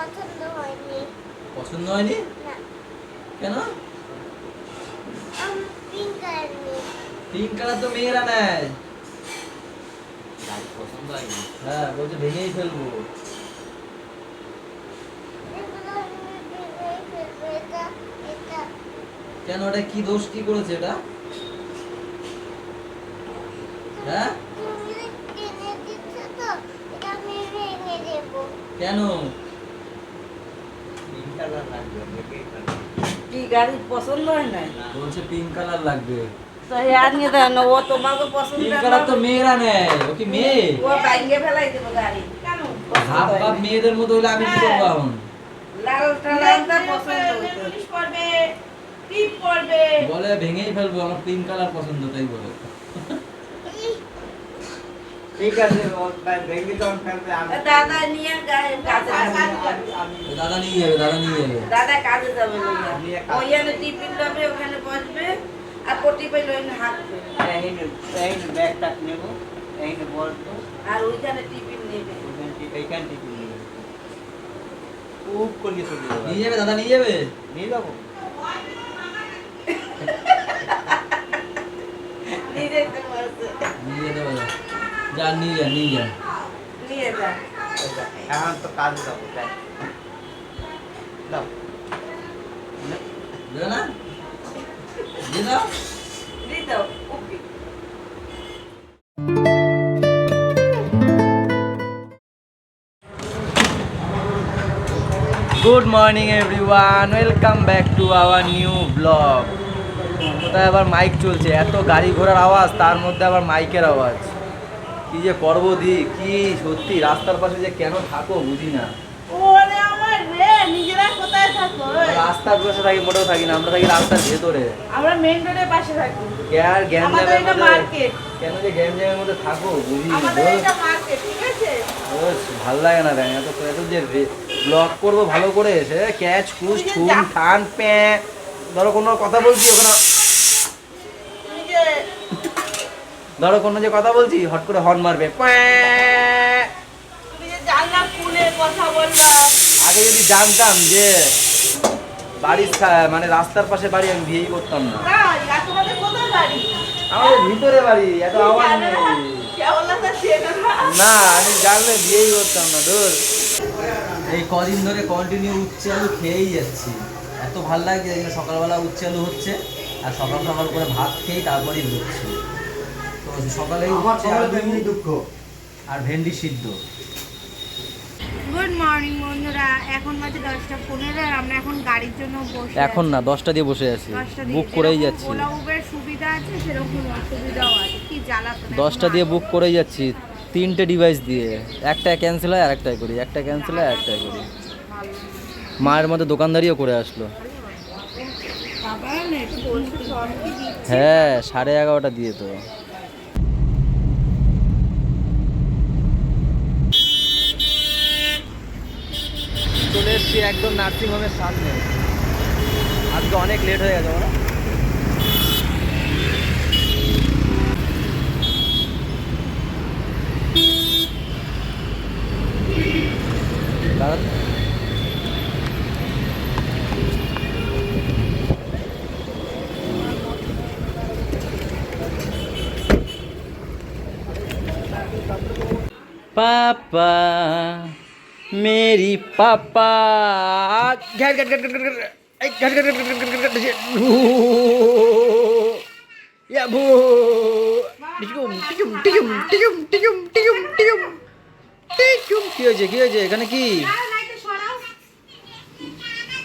পছন্দ হয়নি। পছন্দ হয়নি? না। কেন? আমি পিঙ্ক কালার পিঙ্ক কালার তো মেয়েরা নেয়। পছন্দ হয়নি। হ্যাঁ বলছে ভেঙেই ফেলব। কেন ওটা কি দোষ কি করেছে এটা? হ্যাঁ? তুমি কিনে দিচ্ছ তো এটা আমি ভেঙে দেবো কেন পিঙ্ক কালার লাগবে দেখেই ফেলব। কি গাড়ি পছন্দ হয় না বলছে পিঙ্ক কালার লাগবে। তো আর নিয়ে দেন ও তোমাকে পছন্দ পিঙ্ক কালার তো মেয়েরা নেয় ও কি মেয়ে? ও বাইঙ্গে ফেলাই দেবো গাড়ি। কেন? হাফ হাফ মেয়েদের মতো আমি কি করব এখন? লাল পছন্দ বলে ভেঙেই ফেলব আমার পিঙ্ক কালার পছন্দ তাই বলে। ঠিক আছে ও ভাই ভেঙে যখন ফেলবে আমি দাদা নিয়ে গাড়ি কাজে যাবে আমি দাদা নিয়ে যাবে দাদা নিয়ে যাবে দাদা কাজে যাবে লইয়া নিয়ে কাজ- ওইখানে টিফিন নেবে ওখানে বসবে আর পটি পাইলে ওইখানে হাঁটবে এইনে এইনে ব্যাগটা নেব এইনে বলতো আর ওইখানে টিফিন নেবে ওখান থেকে এইখান থেকে নিয়ে যাব। খুব করে চলে যাব নিয়ে যাবে দাদা নিয়ে যাবে নিয়ে যাব নিয়ে যেতে বলছে নিয়ে যেতে বলে যা নিয়ে যা নিয়ে যা। নিয়ে যা। এখন তো কাজে যাব তাই দাও। দেবে না। দিয়ে দাও। দিয়ে দাও okay. Good morning everyone welcome back to our new blog কোথায় আবার মাইক চলছে? এত গাড়ি ঘোড়ার আওয়াজ তার মধ্যে আবার মাইকের আওয়াজ। কি যে করব দি? কি সত্যি রাস্তার পাশে যে কেন থাকো বুঝি না। ওরে আমার রে নিজেরা কোথায় থাকো? রাস্তার পাশে থাকি মোটেও থাকি না আমরা থাকি রাস্তার ভেতরে। আমরা মেইন রোডের পাশে থাকি। আর আমাদের গ্যাঞ্জামের মধ্যে মার্কেট কেন যে গ্যাঞ্জামের মধ্যে থাকো বুঝি না আমাদের এটা মার্কেট ঠিক আছে? ভালো লাগে না কেন এত এত যে ব্লগ করব ভালো করে এসে ক্যাচ কুচ ঠুন ঠান প্যা ধরো কোনো কথা বলছি ওখানে তুমি যে ধরো কোনো যে কথা বলছি হট করে হর্ন মারবে। আগে যদি জানতাম যে বাড়ির মানে রাস্তার পাশে বাড়ি আমি বিয়েই করতাম না। না আর তোমাদের কোথায় বাড়ি? আমাদের ভিতরে বাড়ি এত আওয়াজ নেই। না? আমি জানলে বিয়েই করতাম না দূর এই কদিন ধরে কন্টিনিউ উচ্ছে আলু খেয়েই যাচ্ছি। এত ভালো লাগছে এখানে সকালবেলা উচ্ছে আলু হচ্ছে আর সকাল সকাল করে ভাত খেয়েই তারপরেই বেরোচ্ছি। তো সকালে দুঃখ। আর ভেন্ডি সিদ্ধ। গুড মর্নিং বন্ধুরা। এখন বাজে দশটা পনেরো আর আমরা এখন গাড়ির জন্য বসে এখন না দশটা দিয়ে বসে আছি। বুক করেই যাচ্ছি। ওলা উবের সুবিধা আছে সেরকম অসুবিধাও আছে। কি জ্বালাতন দশটা দিয়ে বুক করেই যাচ্ছি। তিনটে ডিভাইস দিয়ে। একটা ক্যান্সেল হয় আর একটাই করি। একটা ক্যান্সেল হয় আর একটাই করি। মায়ের মধ্যে দোকানদারিও করে আসলো। হ্যাঁ সাড়ে এগারোটা দিয়ে তো। চলে এসছি একদম নার্সিং হোমের সামনে। আজকে অনেক লেট হয়ে গেছে ওরা দাঁড়ান। মেরি পাপা ঘ্যাট ঘ্যাট ঘ্যাট ঘ্যাট ঘ্যাট ঘ্যাট ঘ্যাট ঘ্যাট ঘ্যাট ইয়া ভু টিকুম টিকুম টিকুম টিকুম টিকুম টিকুম টিকুম কি হয়েছে কি হয়েছে এখানে কি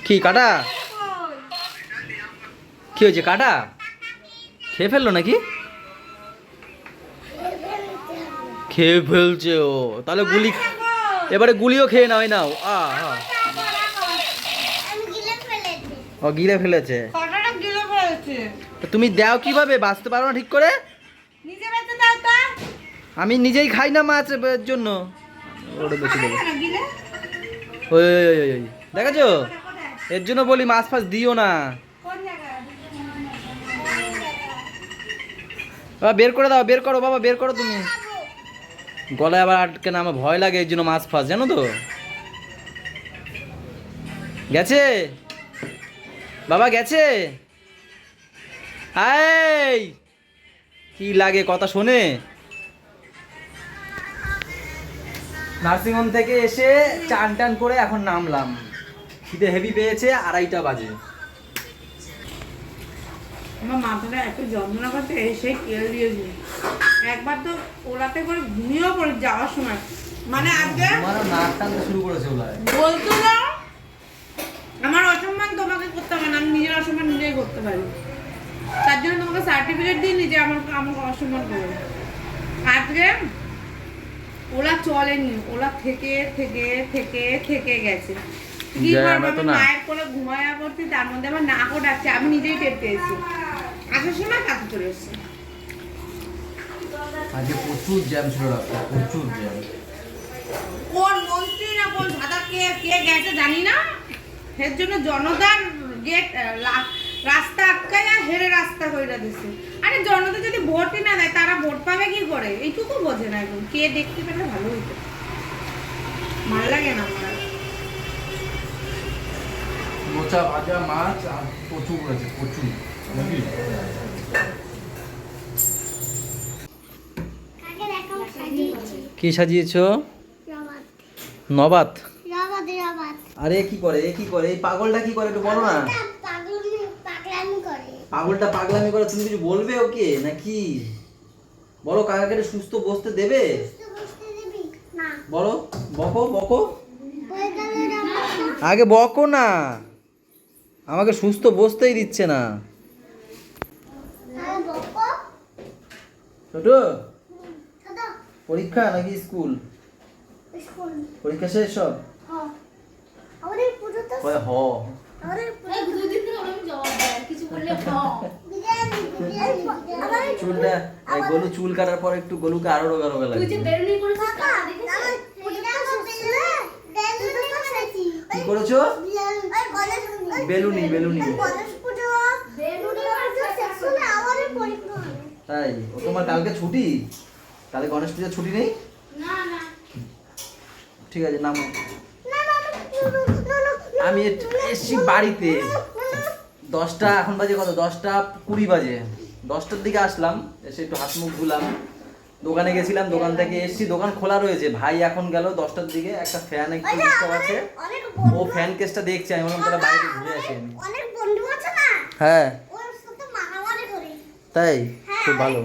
কি কাটা কি হয়েছে কাটা খেয়ে ফেলল নাকি খেয়ে ফেলছে ও তাহলে গুলি এবারে গুলিও খেয়ে নাও নাও। আ ও গিলে ফেলেছে। তুমি দাও কীভাবে? বাঁচতে পারো না ঠিক করে? আমি নিজেই খাই না মাছ এর জন্য। ওটা বেশি দেবো। ওই। দেখেছ এর জন্য বলি মাছ ফাছ দিও না। বের করে দাও বের করো বাবা বের করো তুমি। গলায় আবার আটকে না, আমার ভয় লাগে, এই জন্য মাছ ফাছ জানো তো? গেছে? বাবা গেছে? এই! কি লাগে কথা শোনে? নার্সিংহোম থেকে এসে চান টান করে এখন নামলাম। খিদে হেভি পেয়েছে, আড়াইটা বাজে। আমার মাথাটা এত যন্ত্রণা করতে এসে কেড়ে দিয়েছে একবার তো ওরাতে করে ঘুমিয়েও পড়ে যাওয়ার সময়। মানে আজকে শুরু করেছে বলতো না আমার অসম্মান তোমাকে করতে হবে না আমি নিজের অসম্মান নিজেই করতে পারি। তার জন্য তোমাকে সার্টিফিকেট দিই নিজে আমার আমাকে অসম্মান করবে আজকে ওরা চলেনি ওরা থেকে থেকে থেকে থেকে গেছে। কি যায় করব আমরা তো আমি না। মায়ের কোলে ঘুমায়া করছি তার মধ্যে আমার নাকও ডাকছে। আমি নিজেই টের পেয়েছি। আসার সময় কাছে চলে এসছে। আজকে প্রচুর জ্যাম ছিল রাস্তা প্রচুর জ্যাম। কোন মন্ত্রী না কোন দাদা কে কে গেছে জানি না। এর জন্য জনতার গেট রাস্তা আটকায় আর হেরে রাস্তা কইরা দিছে। আরে জনতা যদি ভোটই না দেয় তারা ভোট পাবে কি করে? এইটুকু বোঝে না এখন। কে দেখতে পেলে ভালো হইতো। ভালো লাগে না আমার। মোচা ভাজা মাছ আর প্রচুর করেছে প্রচুর নাকি? কি সাজিয়েছো? নবাত। আরে কি করে এ কি করে এই পাগলটা কি করে একটু বলো না। পাগল পাগলামি করে। পাগলটা পাগলামি করে তুমি কিছু বলবে ওকে নাকি? বলো কাকাকে সুস্থ বসতে দেবে? বলো বকো বকো। হয়ে আগে বকো না। আমাকে সুস্থ বসতেই দিচ্ছে না। ছোট? ছোট। পরীক্ষা নাকি স্কুল? স্কুল। পরীক্ষা শেষ সব? হ্যাঁ চুলটা গলু চুল কাটার পর একটু গলুকে আরও রোগা রোগা করেছি কি করেছ? বেলুনি, বেলুনি। তাই? ও তোমার কালকে ছুটি? তাহলে গণেশ পূজার ছুটি নেই? না না। ঠিক আছে নামো। আমি এসছি বাড়িতে। দশটা এখন বাজে কত? দশটা কুড়ি বাজে। দশটার দিকে আসলাম এসে একটু হাত মুখ ধুলাম। দোকানে গেছিলাম দোকান থেকে এসছি দোকান খোলা রয়েছে। ভাই এখন গেল দশটার দিকে একটা ফ্যান একটু ডিস্টার্ব আছে ও ফ্যান কেসটা দেখছে আমি বললাম তাহলে বাইরে ঘুরে আসি আমি। হ্যাঁ। তাই? হ্যাঁ, খুব ভালো।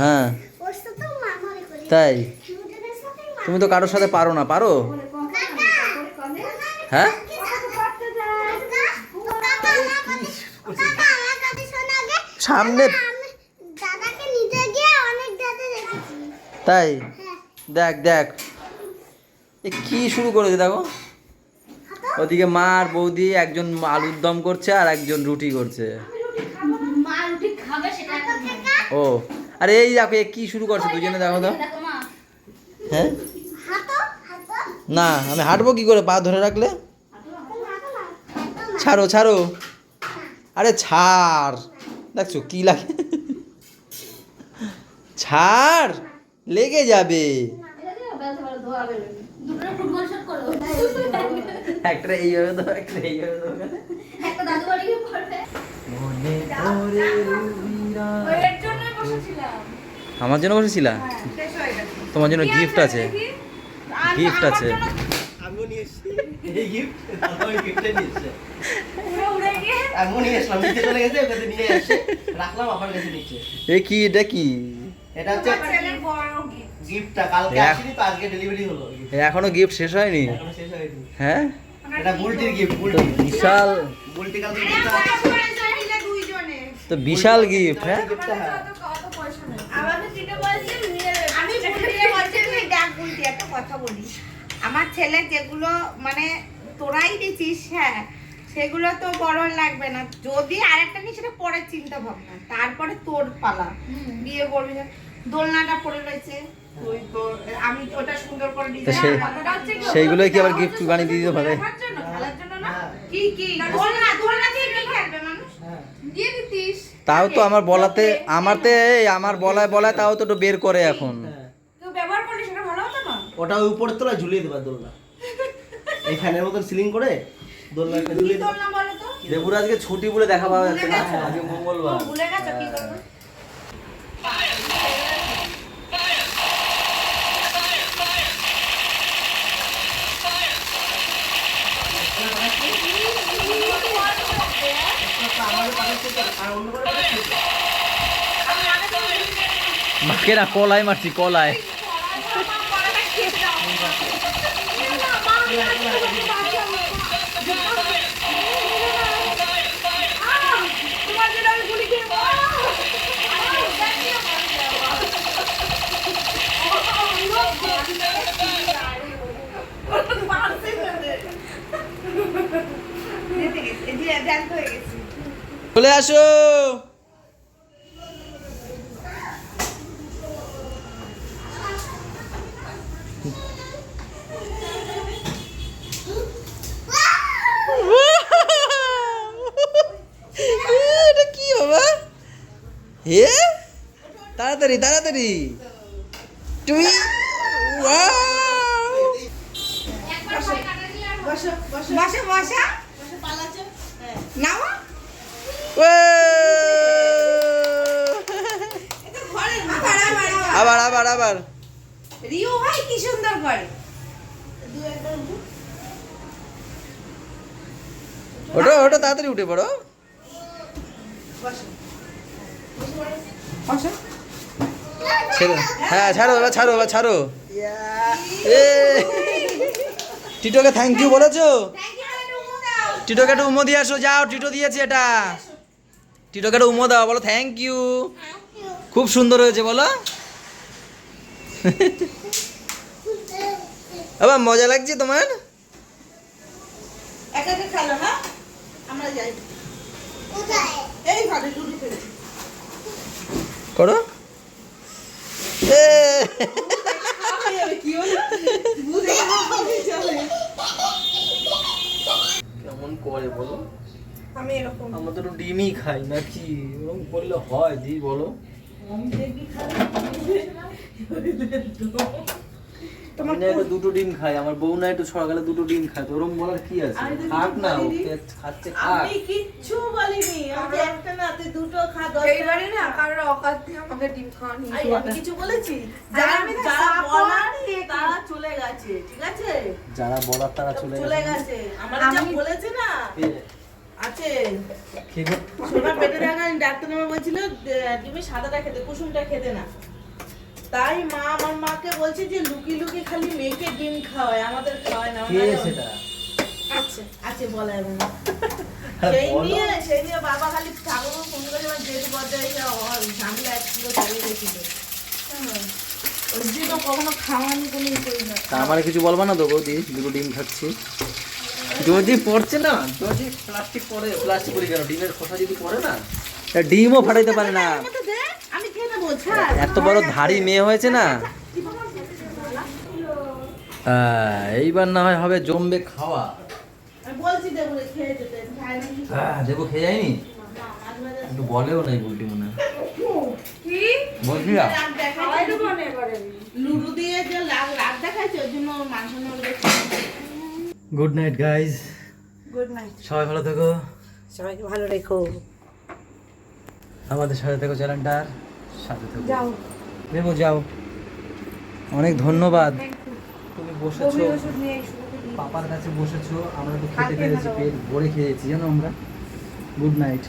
হ্যাঁ। তাই? তুমি তো কারোর সাথে পারো না পারো? হ্যাঁ? সামনে দাদাকে নিতে গিয়ে অনেক দাদা দেখেছি। তাই? হ্যাঁ। দেখ দেখ। এ কি শুরু করেছে দেখো? ওদিকে মা আর বৌদি একজন আলুর দম করছে আর একজন রুটি করছে। ও আরে এই দেখো এ কি শুরু করছে দুজনে দেখো তো। হ্যাঁ? না আমি হাঁটবো কি করে? পা ধরে রাখলে? ছাড়ো ছাড়ো। আরে ছাড়। দেখছ কি লাগে? ছাড় লেগে যাবে। একটা এইভাবে একটা এইভাবে একটা দাদু বাড়ি গিয়ে পড়বে। মনে রবিরা। বসেছিলাম আমার জন্য বসেছিলা? শেষ হয়ে তোমার জন্য গিফট আছে আমার আছে। জন্য আমিও নিয়ে এসেছি। এই গিফট আমার গিফটে নিয়ে এসেছে পুরো উড়ে নিয়ে এসলাম নিচে চলে গেছে ওখানে নিয়ে এসে রাখলাম আমার কাছে নিচে এ কি এটা কি? এটা হচ্ছে গিফটটা কালকে আসেনি তো আজকে ডেলিভারি হলো এখনও গিফট শেষ হয়নি? এখনও শেষ হয়নি। হ্যাঁ? এটা বুলটির গিফট বুলটি। বিশাল বুলটি কালকে। তো বিশাল গিফট হ্যাঁ? বলি। আমার ছেলে যেগুলো মানে তোরাই দিছিস হ্যাঁ সেগুলো তো বড় লাগবে না। যদি আরেকটা নিস সেটা পরে চিন্তা ভাবনা তারপরে তোর পালা। বিয়ে করবি দোলনাটা পড়ে রয়েছে। আমি ওটা সুন্দর করে ডিজাইন সেইগুলোই কি আবার গিফট বানিয়ে দিয়ে দিতে পারে খেলার জন্য খেলার জন্য না? হ্যাঁ। কি কি? দোলনা দোলনা দিয়ে কি খেলবে মানুষ? হ্যাঁ। দিয়ে দিতিস। তাও তো আমার বলাতে আমার তে এই আমার বলায় বলায় তাও তো একটু বের করে এখন। হ্যাঁ। তুই ব্যবহার করলি সেটা ভালো হতো না? ওটা ওই উপরের তলায় ঝুলিয়ে দেবা দোলনা। এই ফ্যানের মতন সিলিং করে দেবুর আজকে ছুটি বলে দেখা পাওয়া যাচ্ছে না? আজকে মঙ্গলবার। মাকে না কলায় মারছি কলায় চলে আসো। কি বাবা? হে তাড়াতাড়ি তাড়াতাড়ি। তুমি? বসো বসো। বসা নাও ঘরের মাথা আবার আবার আবার। রিও ভাই কি সুন্দর করে। ওটো ওটো তাড়াতাড়ি উঠে পড়ো। বসো হ্যাঁ ছাড়ো এবার ছাড়ো এবার ছাড়ো। এ টিটোকে থ্যাংক ইউ বলেছ? টিটোকে একটু উমো দিয়ে আসো যাও টিটো দিয়েছে এটা। টিটোকে একটু উমো দাও বলো থ্যাংক ইউ খুব সুন্দর হয়েছে বলো আবার মজা লাগছে তোমার একা একা হ্যাঁ আমরা যাই কোথায় এই ঘরে লুডু খেলছি করো কেমন করে বলো আমি এরকম। আমরা তো ডিমই খাই নাকি? এরকম করলে হয় দি বলো। তোমার দুটো ডিম খাই আমার বউ না একটু সকালে দুটো ডিম খায় তো ওরম বলার কি আছে? খাক না খাচ্ছে খাক। আমি কিচ্ছু বলিনি আমি একটা না তুই দুটো খা দশ এইবারে না কারোর অকাত দিয়ে আমাকে ডিম খাওয়া নিয়ে আই, আমি কিছু বলেছি? যারা আমি যারা বলার তারা চলে গেছে ঠিক আছে? যারা বলার তারা চলে চলে গেছে। গেছে। আমার যা বলেছে না আছে। সোনা পেটে থাকা ডাক্তার নামে বলছিল তুমি সাদাটা খেতে কুসুমটা খেতে না। তাই মা আমার মাকে বলছে যে লুকি লুকি খালি মেয়েকে ডিম খাওয়ায় আমাদের খাওয়ায় না। সেটা? আছে আছে বলা যাবে না সেই নিয়ে সেই নিয়ে বাবা খালি ঠাকুর ফোন করে আমার জেঠু বলতে এসে ঝামেলা এক চালিয়ে গেছিল ওই জন্য কখনো খাওয়ানি কোনো ই না। আমার কিছু বলবা না তো বৌদি? দুটো ডিম খাচ্ছি। যদি পড়ছে না? যদি প্লাস্টিক পরে প্লাস্টিক পরে কেন? ডিমের খোসা যদি পড়ে না? তা ডিমও ফাটাইতে পারে না। এত বড় ধাড়ি মেয়ে হয়েছে না? আহ, এইবার না হয় হবে জমবে খাওয়া। দেবো খেয়ে যেতে। হ্যাঁ দেবো খেয়ে যায়নি? একটু বলেও নাই বলটি মনে হয়। বলছি না? লুডু দিয়ে যে রাগ দেখাইছে ওই জন্য মাংস good night guys good night সবাই ভালো থেকো। সবাইকে ভালো রেখো। আমাদের সাথে থেকো চ্যানেলটার সাথে থেকো। যাও। দেবো যাও। অনেক ধন্যবাদ। তুমি বসেছো। পাপার কাছে বসেছো। আমরা তো খেতে পেরেছি পেট ভরে খেয়েছি জানো আমরা? Good night